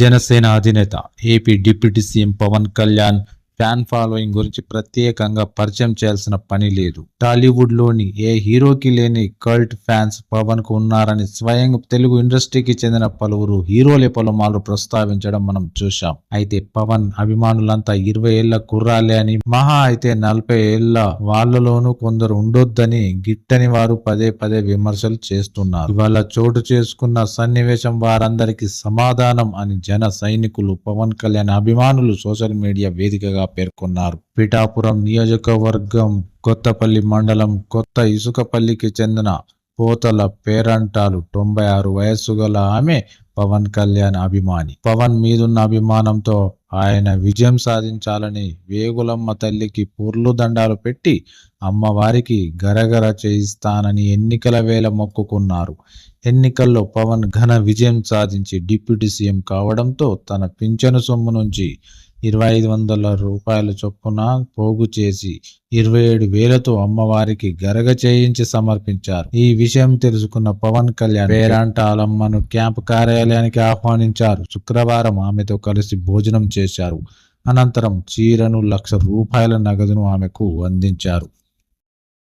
జనసేన అధినేత AP deputy CM Pawan Kalyan fan following గురించి ప్రత్యేకంగా పరిచయం చేయాల్సిన పని లేదు. టాలీవుడ్లోని ఏ హీరోకి లేని కల్ట్ ఫ్యాన్స్ పవన్కు ఉన్నారని స్వయం తెలుగు ఇండస్ట్రీకి చెందిన పలువురు హీరోలే పలుమార్లు ప్రస్తావించడం మనం చూశాం. అయితే పవన్ అభిమానులంతా ఇరవై ఏళ్ళ కుర్రాలే అని మహా అయితే నలభై ఏళ్ళ వాళ్ళలోనూ కొందరు ఉండొద్దని గిట్టని వారు పదే పదే విమర్శలు చేస్తున్నారు. ఇవాళ చోటు చేసుకున్న సన్నివేశం వారందరికీ సమాధానం అని జన సైనికులు పవన్ కళ్యాణ్ అభిమానులు సోషల్ మీడియా వేదికగా పేర్కొన్నారు. పిఠాపురం నియోజకవర్గం కొత్తపల్లి మండలం కొత్త ఇసుకపల్లికి చెందిన పోతల పేరంటాలు తొంభై ఆరు వయస్సు గల ఆమె పవన్ కళ్యాణ్ అభిమాని. పవన్ మీదున్న అభిమానంతో ఆయన విజయం సాధించాలని వేగులమ్మ తల్లికి పూర్లు దండాలు పెట్టి అమ్మవారికి గరగర చేయిస్తానని ఎన్నికల వేళ మొక్కుకున్నారు. ఎన్నికల్లో పవన్ ఘన విజయం సాధించి డిప్యూటీ సీఎం కావడంతో తన పింఛను సొమ్ము నుంచి ఇరవై ఐదు వందల రూపాయల చొప్పున పోగు చేసి ఇరవై ఏడు వేలతో అమ్మవారికి గరగ చేయించి సమర్పించారు. ఈ విషయం తెలుసుకున్న పవన్ కళ్యాణ్ పేరంటాలమ్మను క్యాంప్ కార్యాలయానికి ఆహ్వానించారు. శుక్రవారం ఆమెతో కలిసి భోజనం చేశారు. అనంతరం చీరను లక్ష రూపాయల నగదును ఆమెకు అందించారు.